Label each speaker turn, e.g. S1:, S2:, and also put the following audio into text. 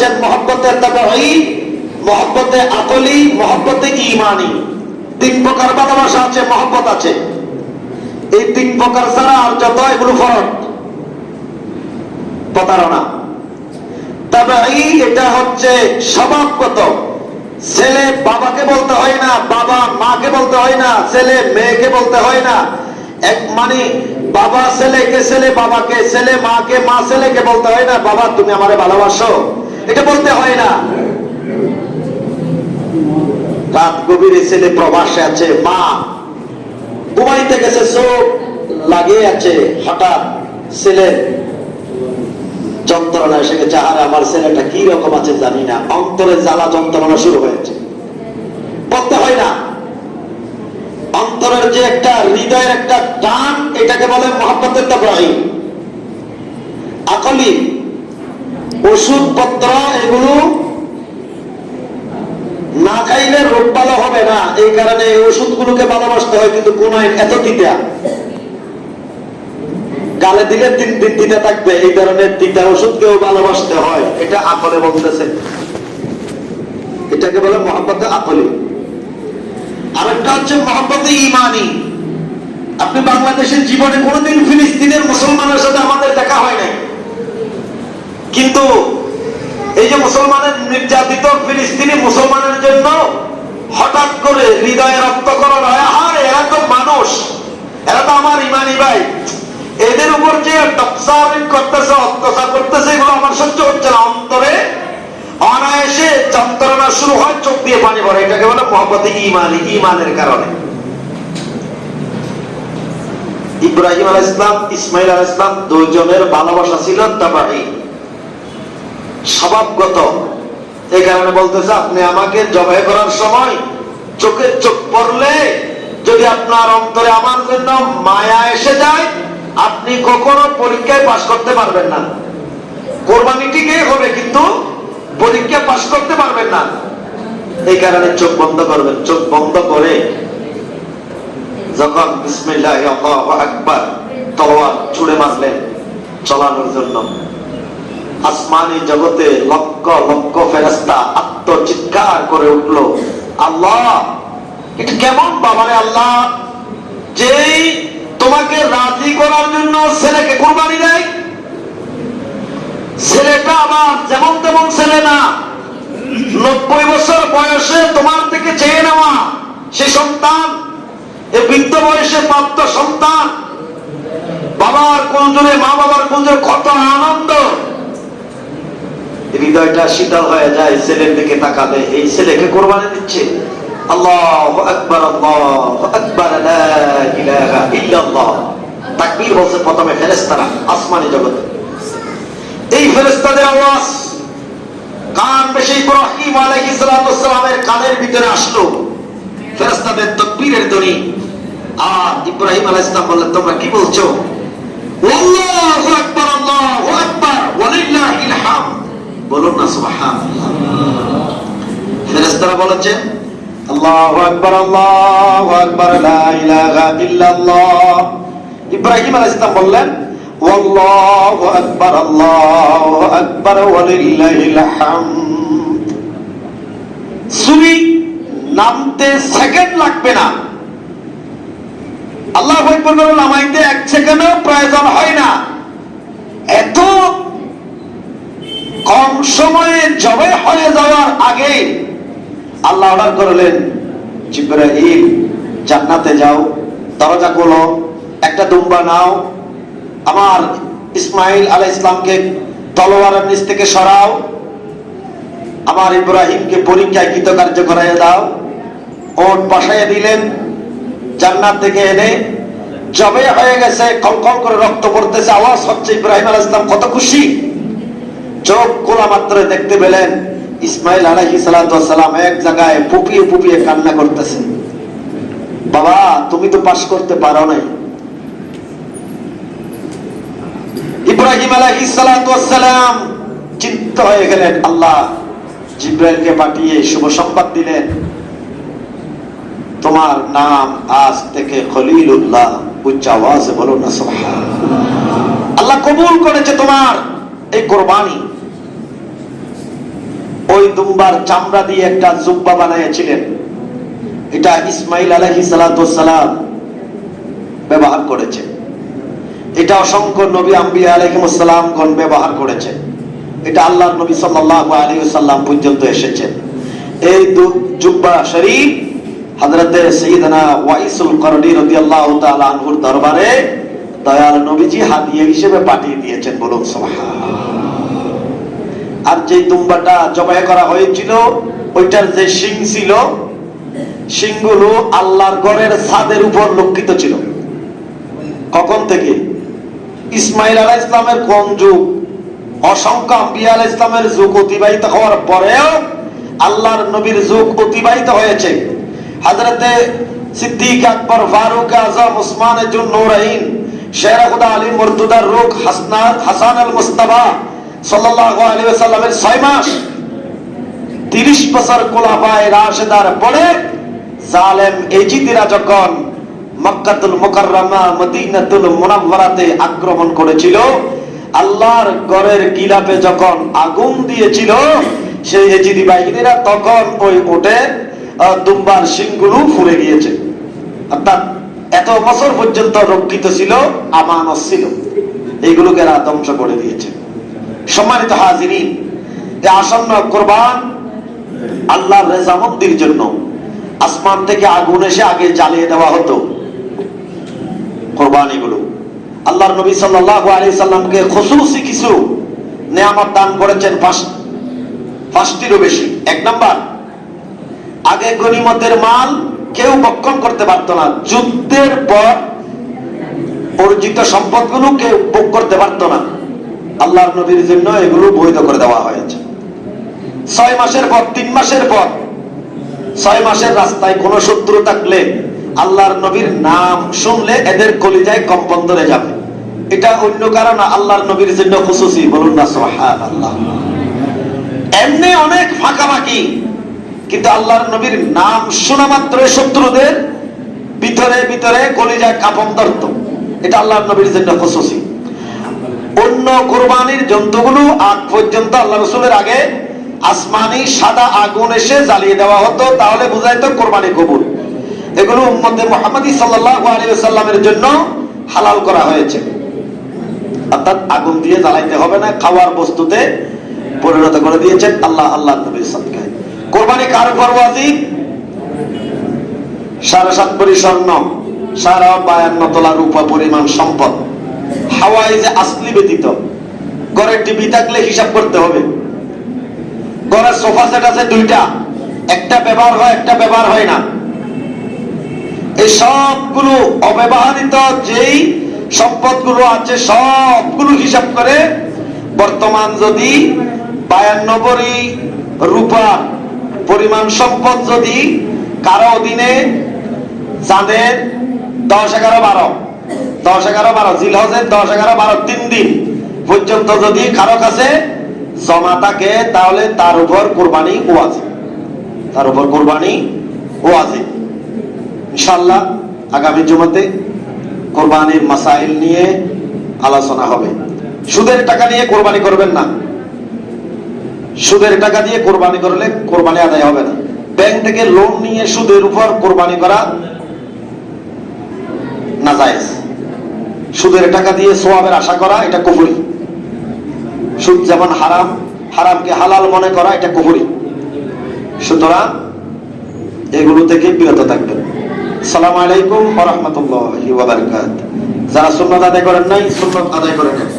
S1: করেছেন মহব্বতের তাবাই মহব্বতে আকলি, মহব্বতে ইমানি তিন প্রকার ভালোবাসা আছে, মহব্বত আছে। এই তিন প্রকার ছাড়া আর যত এগুলো ফরক, প্রতারণা। তবে এই এটা হচ্ছে স্বভাবগত। ছেলে বাবাকে বলতে হয় না, বাবা মাকে বলতে হয় না, ছেলে মেয়েকে বলতে হয় না। এক মানে বাবা ছেলেকে ছেলে, বাবাকে ছেলে, মাকে মা ছেলেকে বলতে হয় না, বাবা তুমি আমারে ভালোবাসো। এটা বলতে হয় না। রাত গভীরে ছেলে প্রবাসে আছে, মা। গেছে, চোখ লাগিয়ে আছে, হঠাৎ ছেলে যন্ত্রণা এসে গেছে, আর আমার ছেলেটা কি রকম আছে জানি না। অন্তরে জ্বালা যন্ত্রণা শুরু হয়েছে। বলতে হয় না। অন্তরের যে একটা হৃদয়ের একটা টান, এটাকে বলে মহাব্বতের তাবরাহিম আকলি ওষুধপত্র এগুলো না খাইলে রোগ ভালো হবে না। এই কারণে এই ওষুধগুলোকে ভালোবাসতে হয়, কিন্তু কোন এত দিলে তিন দিন থাকবে, এই ওষুধকেও ভালোবাসতে হয়। এটা আকলে বলতেছে। এটাকে বলে মহাব্বতে আকলি। আরেকটা হচ্ছে মহাব্বতে ইমানি। আপনি বাংলাদেশের জীবনে কোনোদিন ফিলিস্তিনের মুসলমানের সাথে নাই কিন্তু এই যে মুসলমানের নির্যাতিত ফিলিস্তিনি মুসলমানের জন্য হঠাৎ করে হৃদয়ে রক্তকরণ হয় আর এরা তো মানুষ, এরা তো আমার ইমানি ভাই। এদের উপর যে টপসারিং করতেছে, অত্যাচার করতেছে, এগুলো আমার সহ্য হচ্ছে না। অন্তরে অনায়াসে যন্ত্রণা শুরু হয়, চোখ দিয়ে পানি ভরে এটাকে বলে মোহাম্মদ ইমানি, ইমানের কারণে। ইব্রাহিম আল ইসলাম ইসমাইল আল ইসলাম দুইজনের ভালোবাসা ছিল তাবাহি। স্বভাবগত। এই কারণে বলতেছে, আপনি আমাকে জবাই করার সময় চোখের চোখ পড়লে যদি আপনার অন্তরে আমার জন্য মায়া এসে যায়, আপনি কখনো পরীক্ষায় পাশ করতে পারবেন না। কোরবানি ঠিকই হবে কিন্তু পরীক্ষা পাশ করতে পারবেন না। এই কারণে চোখ বন্ধ করবেন। চোখ বন্ধ করে যখন বিসমিল্লাহ আকবার তলোয়ার ছুড়ে মারলেন, চলানোর জন্য। আসমানি জগতে লক্ষ লক্ষ ফেরস্তা আত্মচিৎকার করে উঠল, আল্লাহ, এটা কেমন বাবারে আল্লাহ? যেই তোমাকে রাজি করার জন্য ছেলেকে কোরবানি দেয়। ছেলেটা আবার যেমন তেমন ছেলে না, নব্বই বছর বয়সে তোমার থেকে চেয়ে নেওয়া সে সন্তান এই বৃদ্ধ বয়সে প্রাপ্ত সন্তান। বাবার কোন কোনজনে মা বাবার কোন কোনজনে কত আনন্দ। হৃদয়টা শীতল হয়ে যায়, ছেলের দিকে তাকালে এই ছেলেকে কোরবানি দিচ্ছে। আল্লাহ তাকবীর বলছে প্রথমে আসমানি জগতে। এই আওয়াজ কান বেশি ইব্রাহিম আলাইহিস সালামের কানের ভিতরে আসলো? ধ্বনি। আর ইব্রাহিম আলাইহিস সালাম বললেন, তোমরা কি বলছো? আল্লাহু আকবার আল্লাহু আকবার। হামদ বলেছে আল্লাহু আকবার আল্লাহু আকবার, লা ইলাহা ইল্লাল্লাহ। ইব্রাহিম আলাইহিস সালাম বললেন, ওয়াল্লাহু আকবার, আল্লাহু আকবার, ওয়ালিল্লাহিল হামদ। সুরি নামতে সেকেন্ড লাগবে না। আল্লাহ আকবার নামাইতে এক সেকেন্ডও প্রয়োজন হয় না। এত কম সময়ে জবে হয়ে যাওয়ার আগে আল্লাহ অর্ডার করলেন জিব্রাহিম জান্নাতে যাও, দরজা খোলো, একটা দুম্বা নাও, আমার ইসমাইল আলাহ ইসলামকে তলোয়ারের নিচ থেকে সরাও, আমার ইব্রাহিমকে পরীক্ষায় কৃতকার্য করাইয়া দাও। ওট বসাইয়া দিলেন, জান্নাত থেকে এনে জবে হয়ে গেছে কলকল করে রক্ত পড়তেছে, আওয়াজ হচ্ছে ইব্রাহিম আলাহ ইসলাম কত খুশি! চোখ খোলা মাত্র দেখতে পেলেন, ইসমাইল আলাহি সালাম এক জায়গায় পুপিয়ে পুপিয়ে কান্না করতেছে। বাবা, তুমি তো পাশ করতে পারো নাই। ইব্রাহিম আলাহি সালাম চিন্তা হয়ে গেলেন। আল্লাহ জিব্রাইলকে পাঠিয়ে শুভ সংবাদ দিলেন। তোমার নাম আজ থেকে খলিলুল্লাহ, উচ্চ আওয়াজে বলো না আল্লাহ কবুল করেছে তোমার। এই কোরবানি ওই দুম্বার চামড়া দিয়ে একটা জুব্বা বানিয়েছিলেন। এটা ইসমাইল আলহি সালাম ব্যবহার করেছে। এটা অসংখ্য নবী আম্বিয়া আলহিমসাল্লামগণ ব্যবহার করেছে। এটা আল্লাহ নবী সাল্লাহ আলী সাল্লাম পর্যন্ত এসেছেন এই জুব্বা শরীফ হজরতে সঈদনা ওয়াইসুল করডি রদি আল্লাহ আনহুর দরবারে দয়াল নবীজি হাদিয়া হিসেবে পাঠিয়ে দিয়েছেন বলুন আর যে দুম্বাটা জবাই করা হয়েছিল, ওইটার যে শিং ছিল, শিংগুলো আল্লাহর গড়ের ছাদের উপর লক্ষিত ছিল। কখন থেকে? ইসমাইল আলাহ ইসলামের কোন যুগ? অসংখ্য আম্বিয়া আলাহ ইসলামের যুগ অতিবাহিত হওয়ার পরেও আল্লাহর নবীর যুগ অতিবাহিত হয়েছে। হাজরতে সিদ্দিক আকবর, ফারুক আজম, উসমান জুন নৌরাইন শের খুদা আলী মর্তুদার রুখ হাসনাত হাসান আল মুস্তাফা সাল্লাল্লাহু আলাইহি ওয়াসাল্লামের 6 মাস 30 বছর কোলাফায়ে রাশেদার পরে জালেম এজিদিরা যখন মক্কাতুল মুকাররমা মদিনাতুল মুনাওয়ারাতে আক্রমণ করেছিল, আল্লাহর ঘরের গিলাপে যখন আগুন দিয়েছিল, সেই এজিদি বাহিনীরা তখন ওই ওটে দুম্বার সিংগুলো ফুরে গিয়েছে অর্থাৎ এত বছর পর্যন্ত রক্ষিত ছিল, আমানত ছিল। এইগুলোকে এরা ধ্বংস করে দিয়েছে। সম্মানিত হাজিরিন আসন্ন কোরবান আল্লাহর রেজামন্দির জন্য আসমান থেকে আগুন এসে আগে জ্বালিয়ে দেওয়া হতো। কোরবানিগুলো আল্লাহর নবী সাল্লাল্লাহু আলাইহি সাল্লামকে খুসুসি কিছু নেয়ামত দান করেছেন পাঁচ পাঁচটিরও বেশি। এক নাম্বার, আগে গনিমতের মাল কেউ বক্ষণ করতে পারতো না। যুদ্ধের পর অর্জিত সম্পদগুলো কেউ ভোগ করতে পারতো না। আল্লাহর নবীর জন্য এগুলো বৈধ করে দেওয়া হয়েছে। ছয় মাসের পর, তিন মাসের পর, ছয় মাসের রাস্তায় কোন শত্রু থাকলে আল্লাহর নবীর নাম শুনলে এদের কলিজায় কম্পন ধরে যাবে। এটা অন্য কারণ, আল্লাহর নবীর জন্য খুশুসি। বলুন না সোহান আল্লাহ এমনি অনেক ফাঁকাফাঁকি। কিন্তু আল্লাহর নবীর নাম শোনা মাত্র শত্রুদের ভিতরে ভিতরে কলিজায় কাপন ধরত। এটা আল্লাহর নবীর জন্য খুশুসি অন্য কোরবানির জন্তুগুলো আগ পর্যন্ত আল্লাহ রসুলের আগে আসমানি সাদা আগুন এসে জ্বালিয়ে দেওয়া হতো, তাহলে বুঝাইতো কোরবানি কবুল। এগুলো উম্মতে মোহাম্মদী সাল্লাল্লাহু আলাইহি সাল্লামের জন্য হালাল করা হয়েছে। অর্থাৎ আগুন দিয়ে জ্বালাইতে হবে না, খাওয়ার বস্তুতে পরিণত করে দিয়েছেন আল্লাহ আল্লাহ নবীর সদকায় কোরবানি কার উপর ওয়াজিব সাড়ে সাত পরি স্বর্ণ, সারা বায়ান্ন তোলা রূপা পরিমাণ সম্পদ। হাওয়াই যে আসলি ব্যতীত, ঘরের টিভি থাকলে হিসাব করতে হবে। ঘরের সোফা সেট আছে দুইটা, একটা ব্যবহার হয়, একটা ব্যবহার হয় না। এই সবগুলো অব্যবহারিত, যেই সম্পদগুলো আছে, সবগুলো হিসাব করে বর্তমান যদি বায়ান্ন ভরি রূপার পরিমাণ সম্পদ যদি কারও অধীনে চাঁদের দশ এগারো বারো, দশ এগারো বারো জিল হজের দশ এগারো বারো তিন দিন পর্যন্ত যদি কারও কাছে জমা থাকে, তাহলে তার উপর কোরবানি ও আছে। তার উপর কোরবানি ও আছে। ইনশাল্লাহ আগামী জমাতে কোরবানির মাসাইল নিয়ে আলোচনা হবে। সুদের টাকা নিয়ে কোরবানি করবেন না। সুদের টাকা দিয়ে কোরবানি করলে কোরবানি আদায় হবে না। ব্যাংক থেকে লোন নিয়ে সুদের উপর কোরবানি করা না জায়েজ সুদের টাকা দিয়ে সোয়াবের আশা করা, এটা কুফুরি। সুদ যেমন হারাম, হারামকে হালাল মনে করা, এটা কুফুরি। সুতরাং এগুলো থেকে বিরত থাকবেন। সালাম আলাইকুম রহমতুল্লাহ যারা সুন্নত আদায় করেন নাই, সুন্নত আদায় করেন নেন